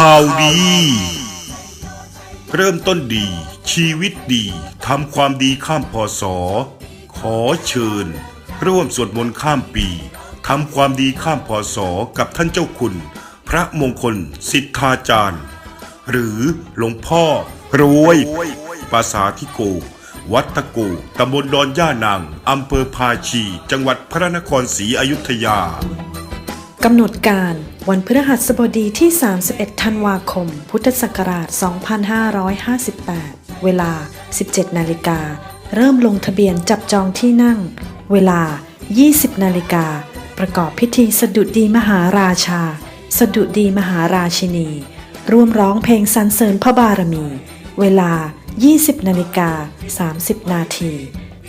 ข่าวดี เริ่มต้นดี ชีวิตดีทำความดีข้ามพศขอเชิญ ร่วมสวดมนต์ข้ามปีทำความดีข้ามพศกับท่านเจ้าคุณ พระมงคลสิทธาจารย์ หรือหลวงพ่อ รวยภาษาทิโก วัดตะโกตำบลดอนย่านางอำเภอพาชี จังหวัดพระนครศรีอยุธยากำหนดการ วันพฤหัสบดีที่ 31 ธันวาคม พุทธศักราช 2558 เวลา 17 นาฬิกา เริ่มลงทะเบียนจับจองที่นั่ง เวลา 20 นาฬิกา ประกอบพิธีสดุดีมหาราชา สดุดีมหาราชินี ร่วมร้องเพลงสรรเสริญพระบารมี เวลา 20 นาฬิกา 30 นาที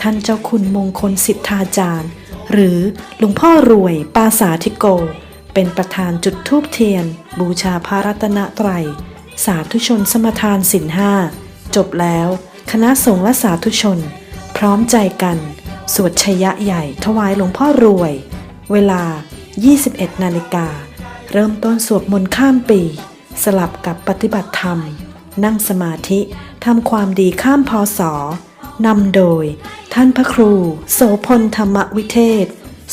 ท่านเจ้าคุณมงคลสิทธาจารย์ หรือหลวงพ่อรวยปาสาธิโก เป็นประธานจุดธูปเทียน บูชาพระรัตนตรัย สาธุชนสมทานสินห้า จบแล้ว คณะสงฆ์และสาธุชน พร้อมใจกัน สวดชยะใหญ่ถวายหลวงพ่อรวย เวลา 21 นาฬิกา เริ่มต้นสวดมนต์ข้ามปี สลับกับปฏิบัติธรรม นั่งสมาธิทำความดีข้ามพศนำโดย ท่านพระครู โสพลธรรมวิเทศ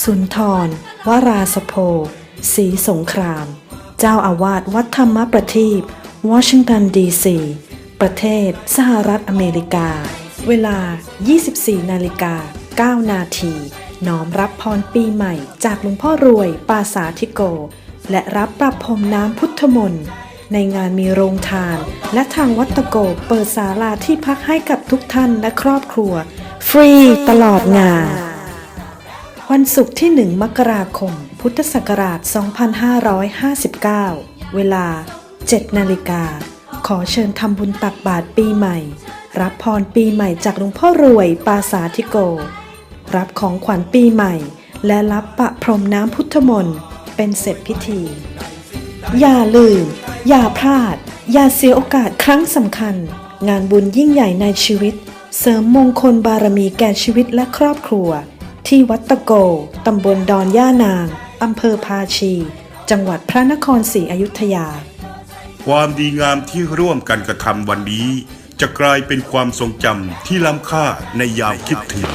สุนทร วราสโพ ศรีสงคราม เจ้าอาวาสวัดธรรมประทีปวอชิงตันดีซี ประเทศสหรัฐอเมริกา เวลา 24 นาฬิกา 9 นาที น้อมรับพรปีใหม่จากหลวงพ่อรวยปาสาธิโก และรับปรับพรมน้ำพุทธมนต์ในงานมีโรงทาน และทางวัดตะโกเปิดศาลาที่พักให้กับทุกท่านและครอบครัว ฟรีตลอดงาน วันศุกร์ที่ 1 มกราคม พุทธศักราช 2559 เวลา 7 นาฬิกา ขอเชิญทำบุญตักบาตรปีใหม่ รับพรปีใหม่จากหลวงพ่อรวยปาสาธิโก รับของขวัญปีใหม่ และรับประพรมน้ำพุทธมนต์เป็นเสร็จพิธี อย่าลืม อย่าพลาด อย่าเสียโอกาสครั้งสำคัญ งานบุญยิ่งใหญ่ในชีวิต เสริมมงคลบารมีแก่ชีวิตและครอบครัว ที่วัดตะโก ตำบลดอนย่านาง อำเภอพาชี จังหวัดพระนครศรีอยุธยา ความดีงามที่ร่วมกันกระทำวันนี้ จะกลายเป็นความทรงจำที่ล้ำค่าในยามคิดถึง